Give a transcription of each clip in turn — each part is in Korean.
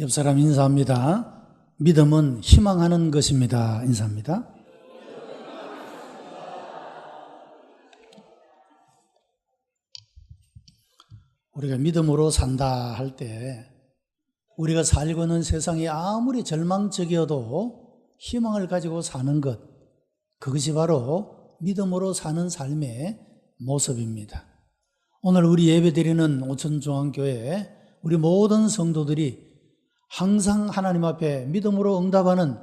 옆 사람 인사합니다. 믿음은 희망하는 것입니다. 인사합니다. 우리가 믿음으로 산다 할 때 우리가 살고 있는 세상이 아무리 절망적이어도 희망을 가지고 사는 것 그것이 바로 믿음으로 사는 삶의 모습입니다. 오늘 우리 예배드리는 오천중앙교회 우리 모든 성도들이 항상 하나님 앞에 믿음으로 응답하는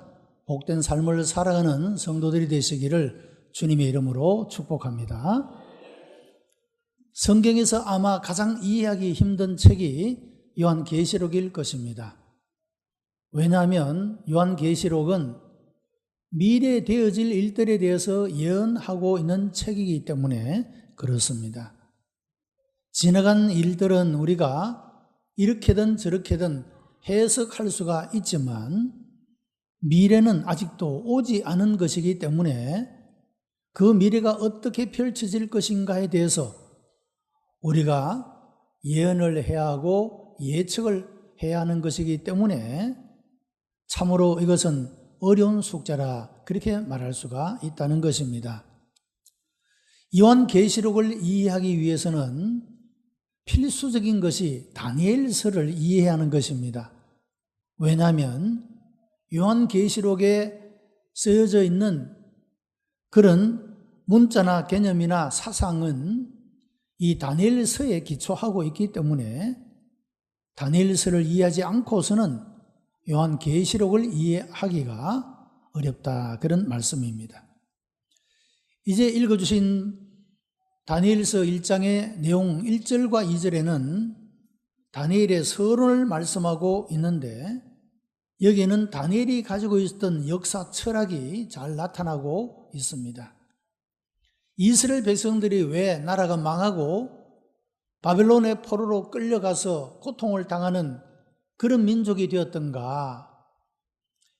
복된 삶을 살아가는 성도들이 되시기를 주님의 이름으로 축복합니다. 성경에서 아마 가장 이해하기 힘든 책이 요한계시록일 것입니다. 왜냐하면 요한계시록은 미래에 되어질 일들에 대해서 예언하고 있는 책이기 때문에 그렇습니다. 지나간 일들은 우리가 이렇게든 저렇게든 해석할 수가 있지만 미래는 아직도 오지 않은 것이기 때문에 그 미래가 어떻게 펼쳐질 것인가에 대해서 우리가 예언을 해야 하고 예측을 해야 하는 것이기 때문에 참으로 이것은 어려운 숙제라 그렇게 말할 수가 있다는 것입니다. 요한 계시록을 이해하기 위해서는 필수적인 것이 다니엘서를 이해하는 것입니다. 왜냐하면 요한 계시록에 쓰여져 있는 그런 문자나 개념이나 사상은 이 다니엘서에 기초하고 있기 때문에 다니엘서를 이해하지 않고서는 요한 계시록을 이해하기가 어렵다 그런 말씀입니다. 이제 읽어주신 다니엘서 1장의 내용 1절과 2절에는 다니엘의 서론을 말씀하고 있는데 여기에는 다니엘이 가지고 있었던 역사 철학이 잘 나타나고 있습니다. 이스라엘 백성들이 왜 나라가 망하고 바벨론의 포로로 끌려가서 고통을 당하는 그런 민족이 되었던가?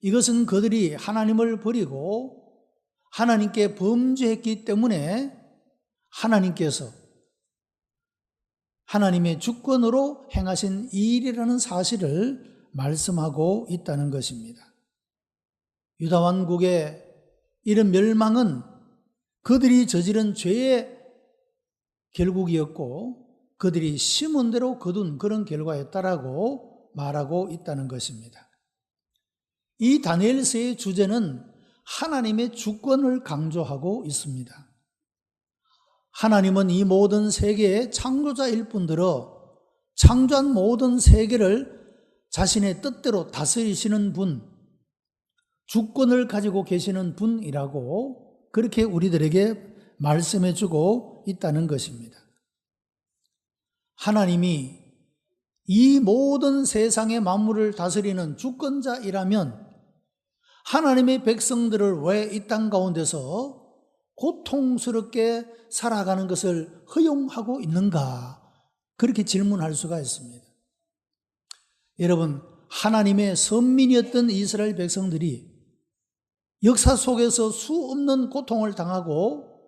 이것은 그들이 하나님을 버리고 하나님께 범죄했기 때문에 하나님께서 하나님의 주권으로 행하신 일이라는 사실을 말씀하고 있다는 것입니다. 유다 왕국의 이런 멸망은 그들이 저지른 죄의 결국이었고 그들이 심은 대로 거둔 그런 결과였다라고 말하고 있다는 것입니다. 이 다니엘서의 주제는 하나님의 주권을 강조하고 있습니다. 하나님은 이 모든 세계의 창조자일 뿐더러 창조한 모든 세계를 자신의 뜻대로 다스리시는 분, 주권을 가지고 계시는 분이라고 그렇게 우리들에게 말씀해 주고 있다는 것입니다. 하나님이 이 모든 세상의 만물을 다스리는 주권자이라면 하나님의 백성들을 왜 이 땅 가운데서 고통스럽게 살아가는 것을 허용하고 있는가? 그렇게 질문할 수가 있습니다. 여러분, 하나님의 선민이었던 이스라엘 백성들이 역사 속에서 수 없는 고통을 당하고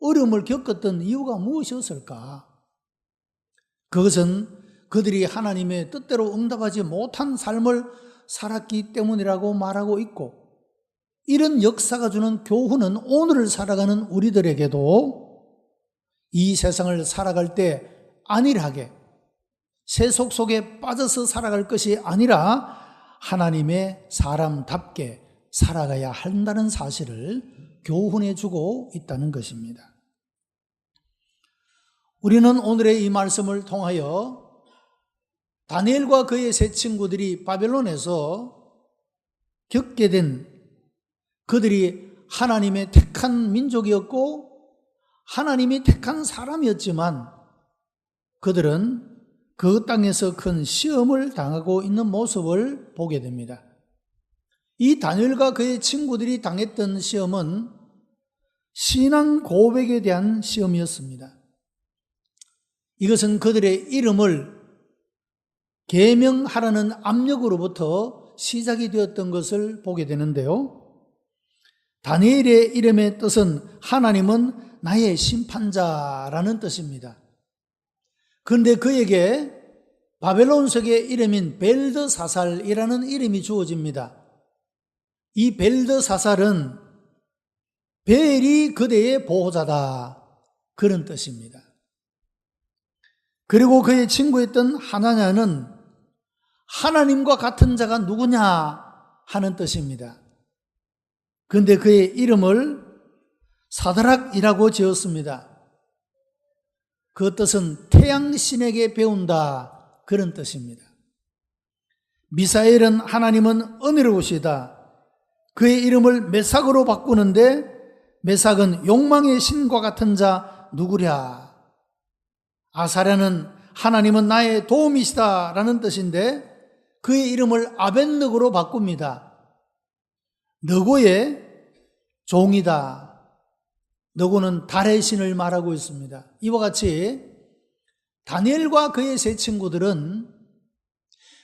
어려움을 겪었던 이유가 무엇이었을까? 그것은 그들이 하나님의 뜻대로 응답하지 못한 삶을 살았기 때문이라고 말하고 있고, 이런 역사가 주는 교훈은 오늘을 살아가는 우리들에게도 이 세상을 살아갈 때 안일하게 세속 속에 빠져서 살아갈 것이 아니라 하나님의 사람답게 살아가야 한다는 사실을 교훈해 주고 있다는 것입니다. 우리는 오늘의 이 말씀을 통하여 다니엘과 그의 세 친구들이 바벨론에서 겪게 된 그들이 하나님의 택한 민족이었고 하나님이 택한 사람이었지만 그들은 그 땅에서 큰 시험을 당하고 있는 모습을 보게 됩니다. 이 다니엘과 그의 친구들이 당했던 시험은 신앙 고백에 대한 시험이었습니다. 이것은 그들의 이름을 개명하라는 압력으로부터 시작이 되었던 것을 보게 되는데요. 다니엘의 이름의 뜻은 하나님은 나의 심판자라는 뜻입니다. 그런데 그에게 바벨론석의 이름인 벨드사살이라는 이름이 주어집니다. 이 벨드사살은 벨이 그대의 보호자다. 그런 뜻입니다. 그리고 그의 친구였던 하나냐는 하나님과 같은 자가 누구냐 하는 뜻입니다. 근데 그의 이름을 사드락이라고 지었습니다. 그 뜻은 태양신에게 배운다 그런 뜻입니다. 미사엘은 하나님은 은혜로우시다. 그의 이름을 메삭으로 바꾸는데 메삭은 욕망의 신과 같은 자 누구랴? 아사랴는 하나님은 나의 도움이시다 라는 뜻인데 그의 이름을 아벤느고로 바꿉니다. 너고의 종이다. 너고는 달의 신을 말하고 있습니다. 이와 같이 다니엘과 그의 세 친구들은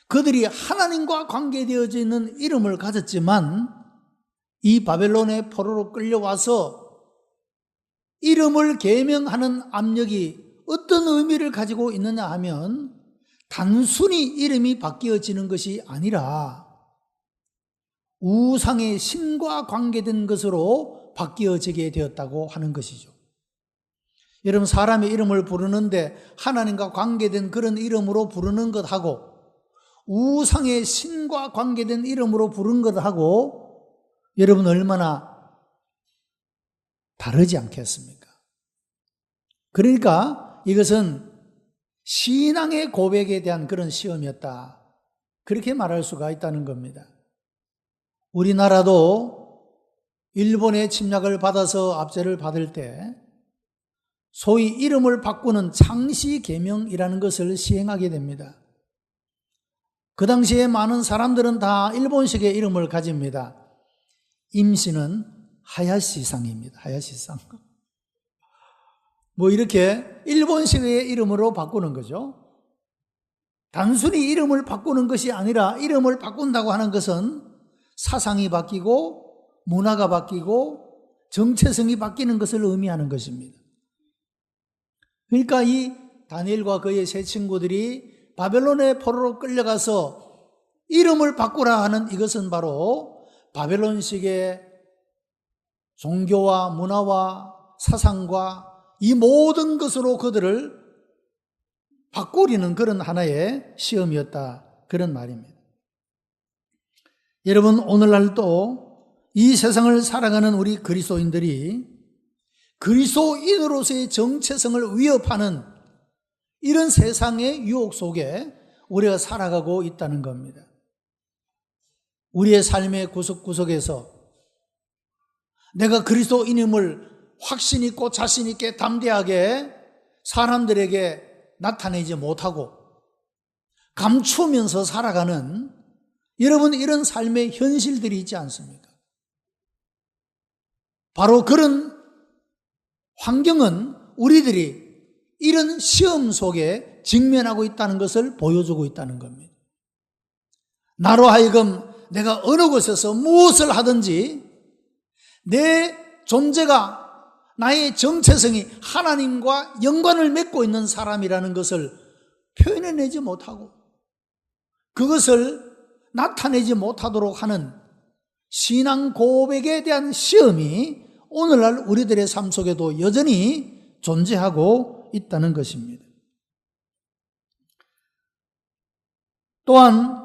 그들이 하나님과 관계되어져 있는 이름을 가졌지만 이 바벨론의 포로로 끌려와서 이름을 개명하는 압력이 어떤 의미를 가지고 있느냐 하면 단순히 이름이 바뀌어지는 것이 아니라 우상의 신과 관계된 것으로 바뀌어지게 되었다고 하는 것이죠. 여러분, 사람의 이름을 부르는데 하나님과 관계된 그런 이름으로 부르는 것하고 우상의 신과 관계된 이름으로 부른 것하고 여러분 얼마나 다르지 않겠습니까? 그러니까 이것은 신앙의 고백에 대한 그런 시험이었다. 그렇게 말할 수가 있다는 겁니다. 우리나라도 일본의 침략을 받아서 압제를 받을 때 소위 이름을 바꾸는 창시 개명이라는 것을 시행하게 됩니다. 그 당시에 많은 사람들은 다 일본식의 이름을 가집니다. 임시는 하야시상입니다. 하야시상. 뭐 이렇게 일본식의 이름으로 바꾸는 거죠. 단순히 이름을 바꾸는 것이 아니라 이름을 바꾼다고 하는 것은 사상이 바뀌고 문화가 바뀌고 정체성이 바뀌는 것을 의미하는 것입니다. 그러니까 이 다니엘과 그의 세 친구들이 바벨론의 포로로 끌려가서 이름을 바꾸라 하는 이것은 바로 바벨론식의 종교와 문화와 사상과 이 모든 것으로 그들을 바꾸리는 그런 하나의 시험이었다. 그런 말입니다. 여러분, 오늘날도 이 세상을 살아가는 우리 그리스도인들이 그리스도인으로서의 정체성을 위협하는 이런 세상의 유혹 속에 우리가 살아가고 있다는 겁니다. 우리의 삶의 구석구석에서 내가 그리스도인임을 확신 있고 자신 있게 담대하게 사람들에게 나타내지 못하고 감추면서 살아가는 여러분 이런 삶의 현실들이 있지 않습니까? 바로 그런 환경은 우리들이 이런 시험 속에 직면하고 있다는 것을 보여주고 있다는 겁니다. 나로 하여금 내가 어느 곳에서 무엇을 하든지 내 존재가 나의 정체성이 하나님과 연관을 맺고 있는 사람이라는 것을 표현해내지 못하고 그것을 나타내지 못하도록 하는 신앙 고백에 대한 시험이 오늘날 우리들의 삶 속에도 여전히 존재하고 있다는 것입니다. 또한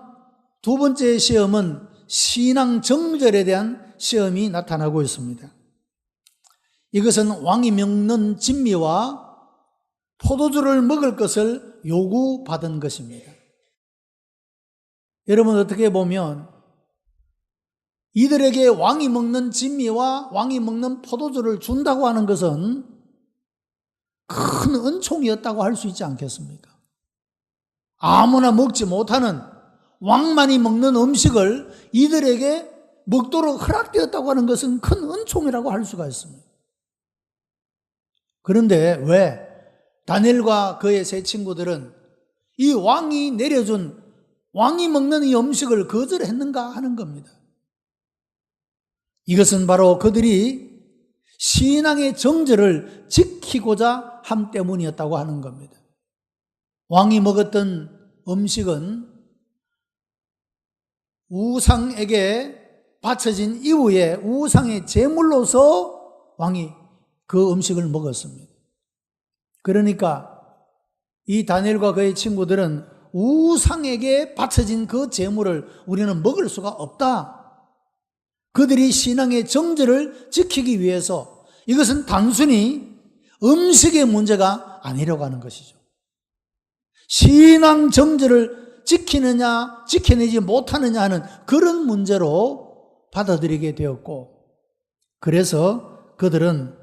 두 번째 시험은 신앙 정절에 대한 시험이 나타나고 있습니다. 이것은 왕이 먹는 진미와 포도주를 먹을 것을 요구받은 것입니다. 여러분 어떻게 보면 이들에게 왕이 먹는 진미와 왕이 먹는 포도주를 준다고 하는 것은 큰 은총이었다고 할 수 있지 않겠습니까? 아무나 먹지 못하는 왕만이 먹는 음식을 이들에게 먹도록 허락되었다고 하는 것은 큰 은총이라고 할 수가 있습니다. 그런데 왜 다니엘과 그의 세 친구들은 이 왕이 내려준 왕이 먹는 이 음식을 거절했는가 하는 겁니다. 이것은 바로 그들이 신앙의 정절을 지키고자 함 때문이었다고 하는 겁니다. 왕이 먹었던 음식은 우상에게 바쳐진 이후에 우상의 제물로서 왕이 그 음식을 먹었습니다. 그러니까 이 다니엘과 그의 친구들은 우상에게 바쳐진 그 제물을 우리는 먹을 수가 없다. 그들이 신앙의 정절을 지키기 위해서 이것은 단순히 음식의 문제가 아니라고 하는 것이죠. 신앙 정절을 지키느냐, 지켜내지 못하느냐 하는 그런 문제로 받아들이게 되었고, 그래서 그들은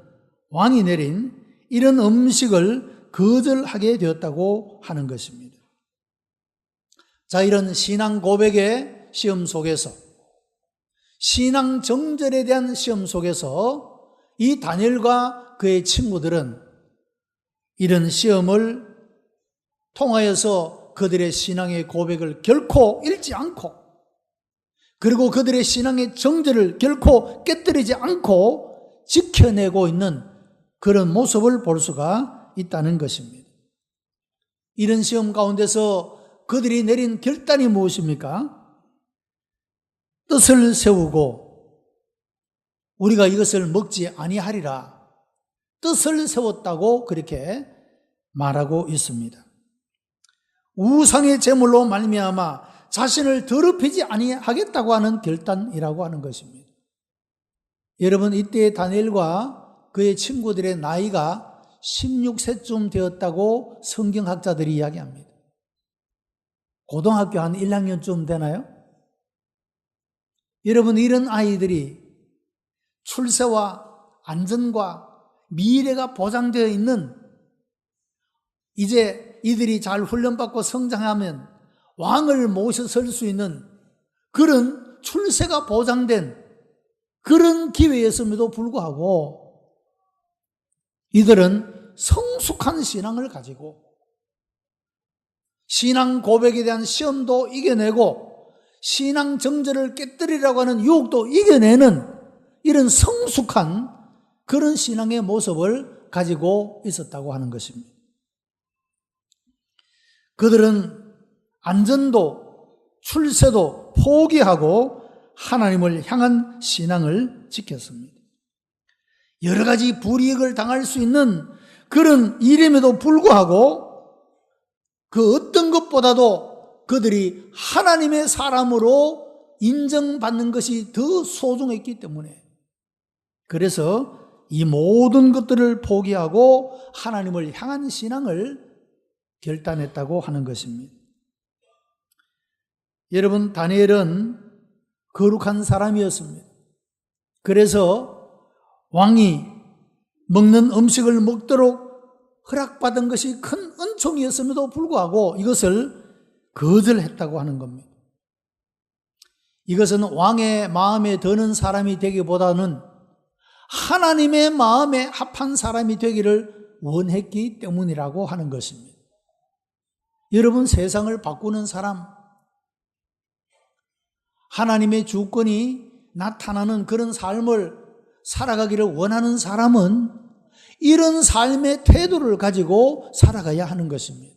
왕이 내린 이런 음식을 거절하게 되었다고 하는 것입니다. 자, 이런 신앙 고백의 시험 속에서, 신앙 정절에 대한 시험 속에서 이 다니엘과 그의 친구들은 이런 시험을 통하여서 그들의 신앙의 고백을 결코 잃지 않고 그리고 그들의 신앙의 정절을 결코 깨뜨리지 않고 지켜내고 있는 그런 모습을 볼 수가 있다는 것입니다. 이런 시험 가운데서 그들이 내린 결단이 무엇입니까? 뜻을 세우고 우리가 이것을 먹지 아니하리라 뜻을 세웠다고 그렇게 말하고 있습니다. 우상의 제물로 말미암아 자신을 더럽히지 아니하겠다고 하는 결단이라고 하는 것입니다. 여러분 이때 다니엘과 그의 친구들의 나이가 16세쯤 되었다고 성경학자들이 이야기합니다. 고등학교 한 1학년쯤 되나요? 여러분 이런 아이들이 출세와 안전과 미래가 보장되어 있는 이제 이들이 잘 훈련받고 성장하면 왕을 모셔 설 수 있는 그런 출세가 보장된 그런 기회였음에도 불구하고 이들은 성숙한 신앙을 가지고 신앙 고백에 대한 시험도 이겨내고 신앙 정절을 깨뜨리라고 하는 유혹도 이겨내는 이런 성숙한 그런 신앙의 모습을 가지고 있었다고 하는 것입니다. 그들은 안전도 출세도 포기하고 하나님을 향한 신앙을 지켰습니다. 여러 가지 불이익을 당할 수 있는 그런 일임에도 불구하고 그 어떤 것보다도 그들이 하나님의 사람으로 인정받는 것이 더 소중했기 때문에 그래서 이 모든 것들을 포기하고 하나님을 향한 신앙을 결단했다고 하는 것입니다. 여러분, 다니엘은 거룩한 사람이었습니다. 그래서 왕이 먹는 음식을 먹도록 허락받은 것이 큰 은총이었음에도 불구하고 이것을 거절했다고 하는 겁니다. 이것은 왕의 마음에 드는 사람이 되기보다는 하나님의 마음에 합한 사람이 되기를 원했기 때문이라고 하는 것입니다. 여러분 세상을 바꾸는 사람, 하나님의 주권이 나타나는 그런 삶을 살아가기를 원하는 사람은 이런 삶의 태도를 가지고 살아가야 하는 것입니다.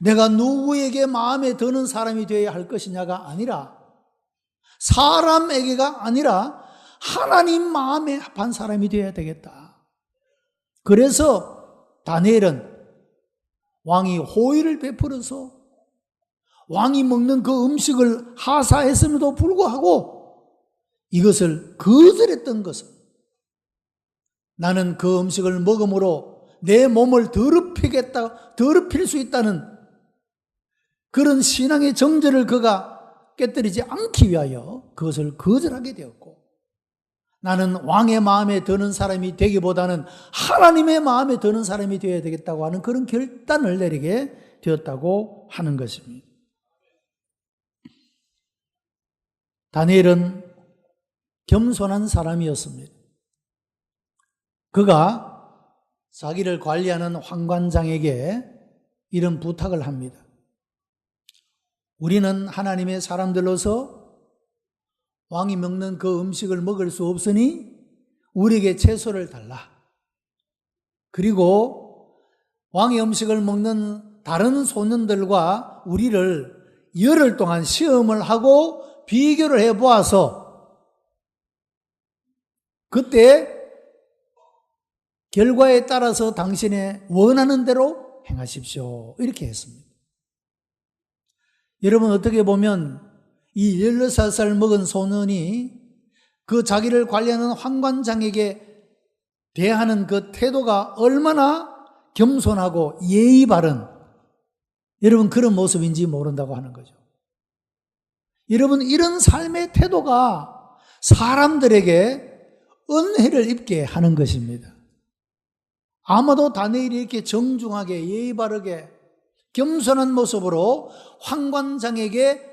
내가 누구에게 마음에 드는 사람이 되어야 할 것이냐가 아니라 사람에게가 아니라 하나님 마음에 합한 사람이 되어야 되겠다. 그래서 다니엘은 왕이 호의를 베풀어서 왕이 먹는 그 음식을 하사했음에도 불구하고 이것을 거절했던 것은 나는 그 음식을 먹음으로 내 몸을 더럽히겠다, 더럽힐 수 있다는 그런 신앙의 정절을 그가 깨뜨리지 않기 위하여 그것을 거절하게 되었고 나는 왕의 마음에 드는 사람이 되기보다는 하나님의 마음에 드는 사람이 되어야 되겠다고 하는 그런 결단을 내리게 되었다고 하는 것입니다. 다니엘은 겸손한 사람이었습니다. 그가 자기를 관리하는 황관장에게 이런 부탁을 합니다. 우리는 하나님의 사람들로서 왕이 먹는 그 음식을 먹을 수 없으니 우리에게 채소를 달라. 그리고 왕의 음식을 먹는 다른 소년들과 우리를 열흘 동안 시험을 하고 비교를 해 보아서 그때 결과에 따라서 당신의 원하는 대로 행하십시오. 이렇게 했습니다. 여러분 어떻게 보면 이 16살 먹은 소년이 그 자기를 관리하는 황관장에게 대하는 그 태도가 얼마나 겸손하고 예의 바른 여러분 그런 모습인지 모른다고 하는 거죠. 여러분 이런 삶의 태도가 사람들에게 은혜를 입게 하는 것입니다. 아마도 다니엘이 이렇게 정중하게 예의 바르게 겸손한 모습으로 황관장에게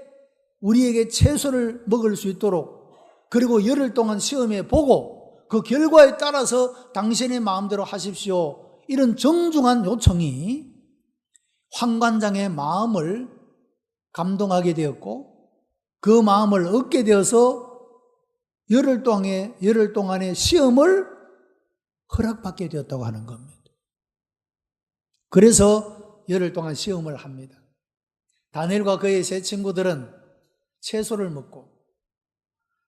우리에게 채소를 먹을 수 있도록 그리고 열흘 동안 시험해 보고 그 결과에 따라서 당신의 마음대로 하십시오. 이런 정중한 요청이 황관장의 마음을 감동하게 되었고 그 마음을 얻게 되어서 열흘 동안의 열흘 동안의 시험을 허락받게 되었다고 하는 겁니다. 그래서 열흘 동안 시험을 합니다. 다니엘과 그의 세 친구들은 채소를 먹고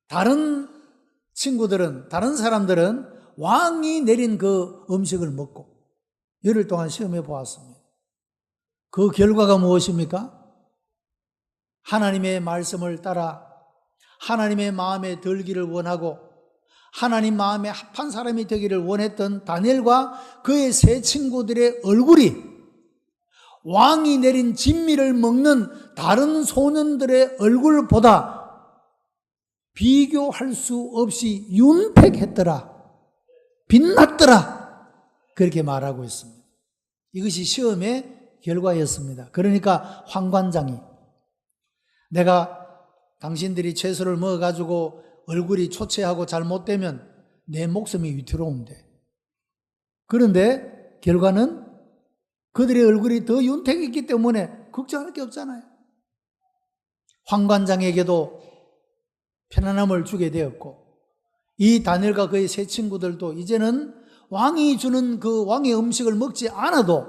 다른 친구들은 다른 사람들은 왕이 내린 그 음식을 먹고 열흘 동안 시험해 보았습니다. 그 결과가 무엇입니까? 하나님의 말씀을 따라 하나님의 마음에 들기를 원하고 하나님 마음에 합한 사람이 되기를 원했던 다니엘과 그의 세 친구들의 얼굴이 왕이 내린 진미를 먹는 다른 소년들의 얼굴보다 비교할 수 없이 윤택했더라. 빛났더라. 그렇게 말하고 있습니다. 이것이 시험의 결과였습니다. 그러니까 황관장이 내가 당신들이 채소를 먹어가지고 얼굴이 초췌하고 잘못되면 내 목숨이 위태로운데. 그런데 결과는 그들의 얼굴이 더 윤택했기 때문에 걱정할 게 없잖아요. 황관장에게도 편안함을 주게 되었고, 이 다니엘과 그의 세 친구들도 이제는 왕이 주는 그 왕의 음식을 먹지 않아도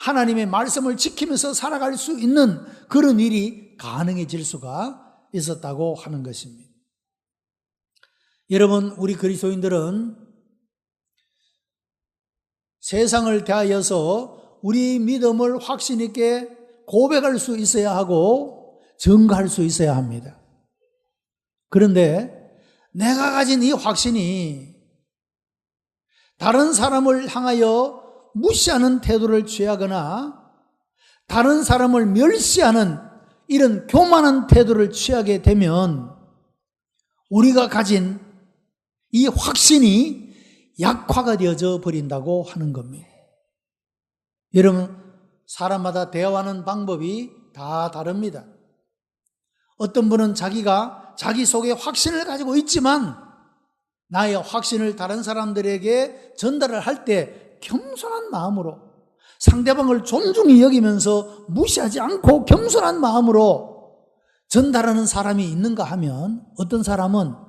하나님의 말씀을 지키면서 살아갈 수 있는 그런 일이 가능해질 수가 있었다고 하는 것입니다. 여러분, 우리 그리스도인들은 세상을 대하여서 우리 믿음을 확신 있게 고백할 수 있어야 하고 증거할 수 있어야 합니다. 그런데 내가 가진 이 확신이 다른 사람을 향하여 무시하는 태도를 취하거나 다른 사람을 멸시하는 이런 교만한 태도를 취하게 되면 우리가 가진 이 확신이 약화가 되어져 버린다고 하는 겁니다. 여러분, 사람마다 대화하는 방법이 다 다릅니다. 어떤 분은 자기가 자기 속에 확신을 가지고 있지만 나의 확신을 다른 사람들에게 전달을 할 때 겸손한 마음으로 상대방을 존중히 여기면서 무시하지 않고 겸손한 마음으로 전달하는 사람이 있는가 하면 어떤 사람은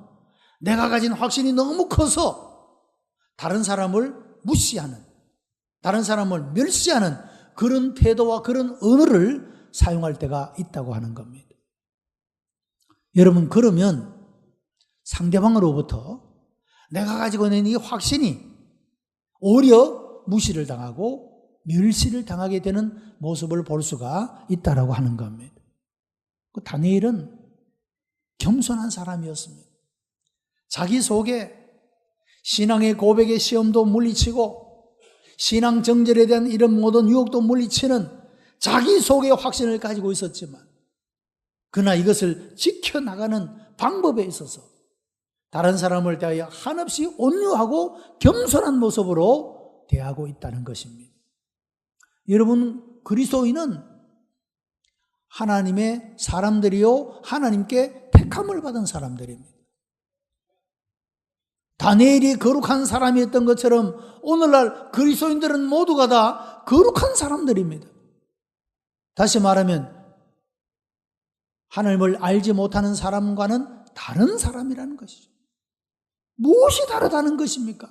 내가 가진 확신이 너무 커서 다른 사람을 무시하는, 다른 사람을 멸시하는 그런 태도와 그런 언어를 사용할 때가 있다고 하는 겁니다. 여러분, 그러면 상대방으로부터 내가 가지고 있는 이 확신이 오히려 무시를 당하고 멸시를 당하게 되는 모습을 볼 수가 있다라고 하는 겁니다. 그 다니엘은 겸손한 사람이었습니다. 자기 속에 신앙의 고백의 시험도 물리치고 신앙 정절에 대한 이런 모든 유혹도 물리치는 자기 속의 확신을 가지고 있었지만 그러나 이것을 지켜나가는 방법에 있어서 다른 사람을 대하여 한없이 온유하고 겸손한 모습으로 대하고 있다는 것입니다. 여러분, 그리스도인은 하나님의 사람들이요, 하나님께 택함을 받은 사람들입니다. 다니엘이 거룩한 사람이었던 것처럼 오늘날 그리스도인들은 모두가 다 거룩한 사람들입니다. 다시 말하면 하나님을 알지 못하는 사람과는 다른 사람이라는 것이죠. 무엇이 다르다는 것입니까?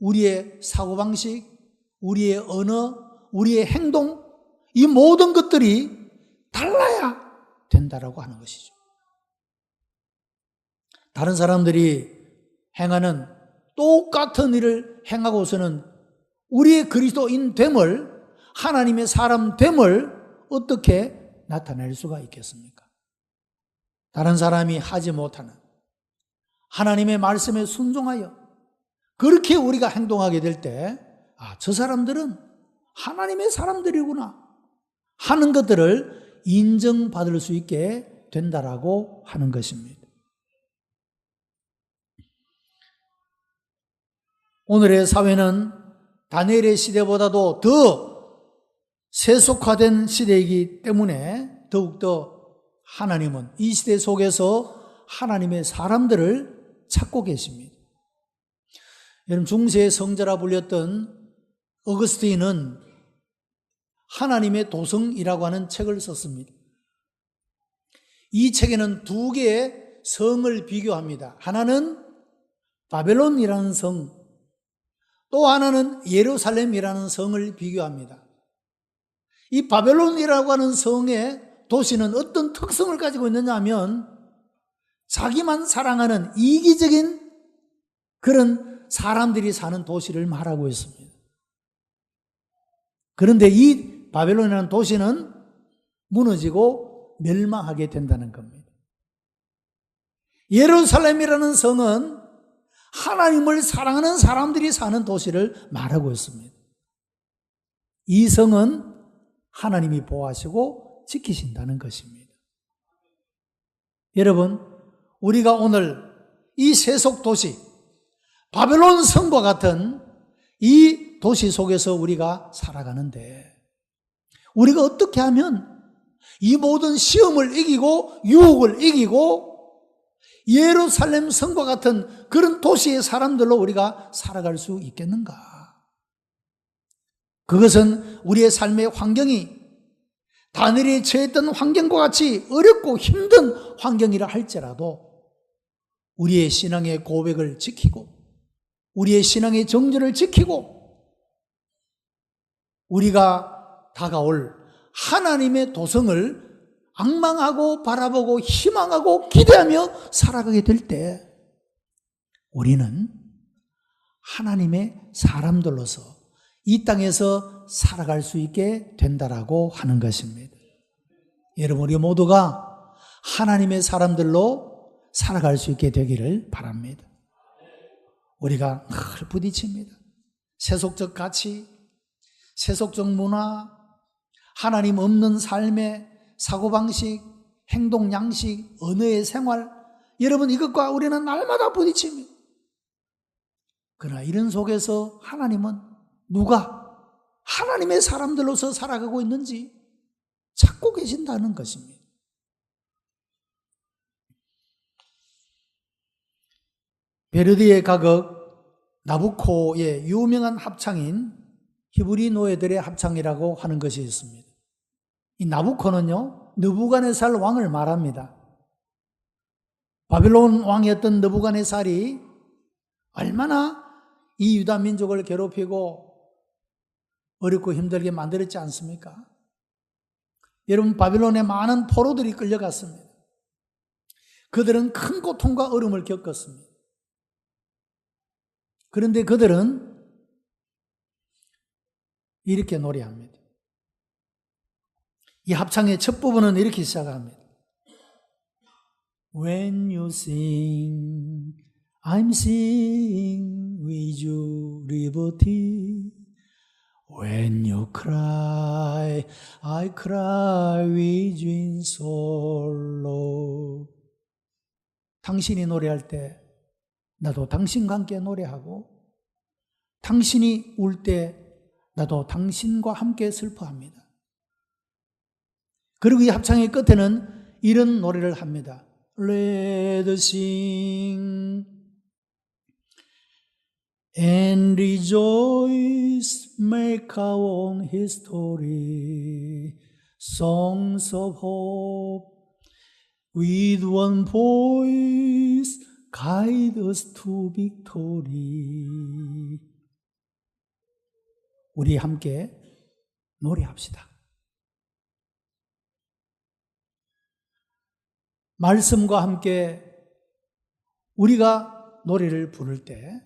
우리의 사고방식, 우리의 언어, 우리의 행동, 이 모든 것들이 달라야 된다라고 하는 것이죠. 다른 사람들이 행하는 똑같은 일을 행하고서는 우리의 그리스도인 됨을 하나님의 사람 됨을 어떻게 나타낼 수가 있겠습니까? 다른 사람이 하지 못하는 하나님의 말씀에 순종하여 그렇게 우리가 행동하게 될 때, 아, 저 사람들은 하나님의 사람들이구나 하는 것들을 인정받을 수 있게 된다라고 하는 것입니다. 오늘의 사회는 다니엘의 시대보다도 더 세속화된 시대이기 때문에 더욱더 하나님은 이 시대 속에서 하나님의 사람들을 찾고 계십니다. 여러분 중세의 성자라 불렸던 어거스틴은 하나님의 도성이라고 하는 책을 썼습니다. 이 책에는 두 개의 성을 비교합니다. 하나는 바벨론이라는 성, 또 하나는 예루살렘이라는 성을 비교합니다. 이 바벨론이라고 하는 성의 도시는 어떤 특성을 가지고 있느냐 하면 자기만 사랑하는 이기적인 그런 사람들이 사는 도시를 말하고 있습니다. 그런데 이 바벨론이라는 도시는 무너지고 멸망하게 된다는 겁니다. 예루살렘이라는 성은 하나님을 사랑하는 사람들이 사는 도시를 말하고 있습니다. 이 성은 하나님이 보호하시고 지키신다는 것입니다. 여러분, 우리가 오늘 이 세속 도시, 바벨론 성과 같은 이 도시 속에서 우리가 살아가는데, 우리가 어떻게 하면 이 모든 시험을 이기고 유혹을 이기고 예루살렘 성과 같은 그런 도시의 사람들로 우리가 살아갈 수 있겠는가? 그것은 우리의 삶의 환경이 다니엘이 처했던 환경과 같이 어렵고 힘든 환경이라 할지라도 우리의 신앙의 고백을 지키고 우리의 신앙의 정절을 지키고 우리가 다가올 하나님의 도성을 악망하고 바라보고 희망하고 기대하며 살아가게 될 때 우리는 하나님의 사람들로서 이 땅에서 살아갈 수 있게 된다라고 하는 것입니다. 여러분 우리 모두가 하나님의 사람들로 살아갈 수 있게 되기를 바랍니다. 우리가 늘 부딪힙니다. 세속적 가치, 세속적 문화, 하나님 없는 삶의 사고방식, 행동 양식, 언어의 생활, 여러분 이것과 우리는 날마다 부딪힙니다. 그러나 이런 속에서 하나님은 누가 하나님의 사람들로서 살아가고 있는지 찾고 계신다는 것입니다. 베르디의 가극 나부코의 유명한 합창인 히브리 노예들의 합창이라고 하는 것이 있습니다. 이 나부코는요, 느부간의살 왕을 말합니다. 바빌론 왕이었던 느부간의살이 얼마나 이 유다 민족을 괴롭히고 어렵고 힘들게 만들었지 않습니까? 여러분, 바빌론에 많은 포로들이 끌려갔습니다. 그들은 큰 고통과 어려움을 겪었습니다. 그런데 그들은 이렇게 노래합니다. 이 합창의 첫 부분은 이렇게 시작합니다. When you sing, I'm singing with you, liberty. When you cry, I cry with you in sorrow. 당신이 노래할 때 나도 당신과 함께 노래하고 당신이 울 때 나도 당신과 함께 슬퍼합니다. 그리고 이 합창의 끝에는 이런 노래를 합니다. Let us sing and rejoice, make our own history, songs of hope, with one voice, guide us to victory. 우리 함께 노래합시다. 말씀과 함께 우리가 노래를 부를 때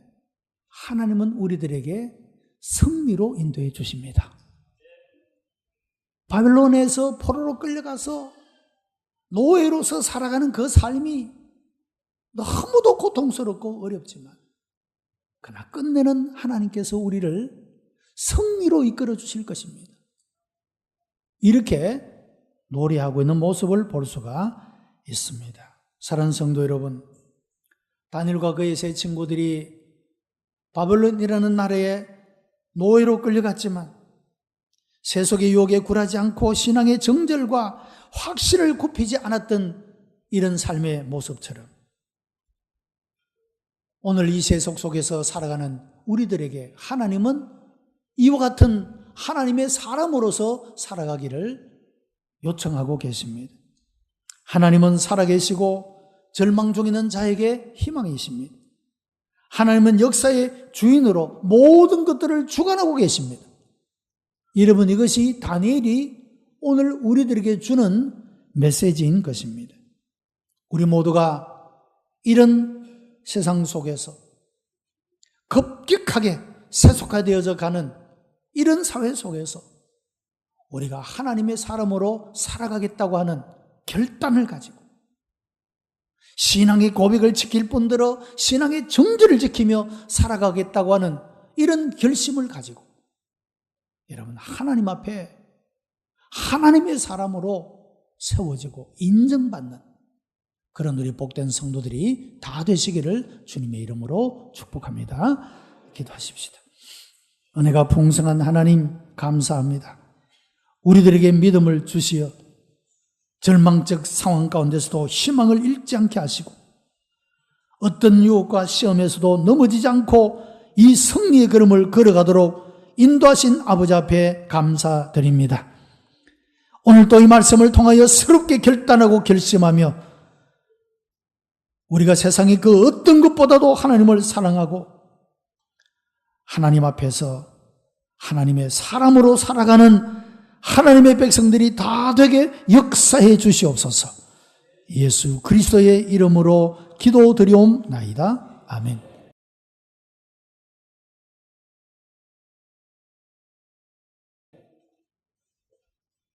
하나님은 우리들에게 승리로 인도해 주십니다. 바벨론에서 포로로 끌려가서 노예로서 살아가는 그 삶이 너무도 고통스럽고 어렵지만 그러나 끝내는 하나님께서 우리를 승리로 이끌어 주실 것입니다. 이렇게 노래하고 있는 모습을 볼 수가 있습니다. 사랑하는 성도 여러분, 다니엘과 그의 세 친구들이 바벨론이라는 나라에 노예로 끌려갔지만 세속의 유혹에 굴하지 않고 신앙의 정절과 확신을 굽히지 않았던 이런 삶의 모습처럼 오늘 이 세속 속에서 살아가는 우리들에게 하나님은 이와 같은 하나님의 사람으로서 살아가기를 요청하고 계십니다. 하나님은 살아계시고 절망 중에 있는 자에게 희망이십니다. 하나님은 역사의 주인으로 모든 것들을 주관하고 계십니다. 여러분 이것이 다니엘이 오늘 우리들에게 주는 메시지인 것입니다. 우리 모두가 이런 세상 속에서 급격하게 세속화되어져 가는 이런 사회 속에서 우리가 하나님의 사람으로 살아가겠다고 하는 결단을 가지고 신앙의 고백을 지킬 뿐더러 신앙의 정절을 지키며 살아가겠다고 하는 이런 결심을 가지고 여러분 하나님 앞에 하나님의 사람으로 세워지고 인정받는 그런 우리 복된 성도들이 다 되시기를 주님의 이름으로 축복합니다. 기도하십시다. 은혜가 풍성한 하나님 감사합니다. 우리들에게 믿음을 주시어 절망적 상황 가운데서도 희망을 잃지 않게 하시고 어떤 유혹과 시험에서도 넘어지지 않고 이 승리의 걸음을 걸어가도록 인도하신 아버지 앞에 감사드립니다. 오늘 또 이 말씀을 통하여 새롭게 결단하고 결심하며 우리가 세상의 그 어떤 것보다도 하나님을 사랑하고 하나님 앞에서 하나님의 사람으로 살아가는 하나님의 백성들이 다 되게 역사해 주시옵소서. 예수 그리스도의 이름으로 기도드리옵나이다. 아멘.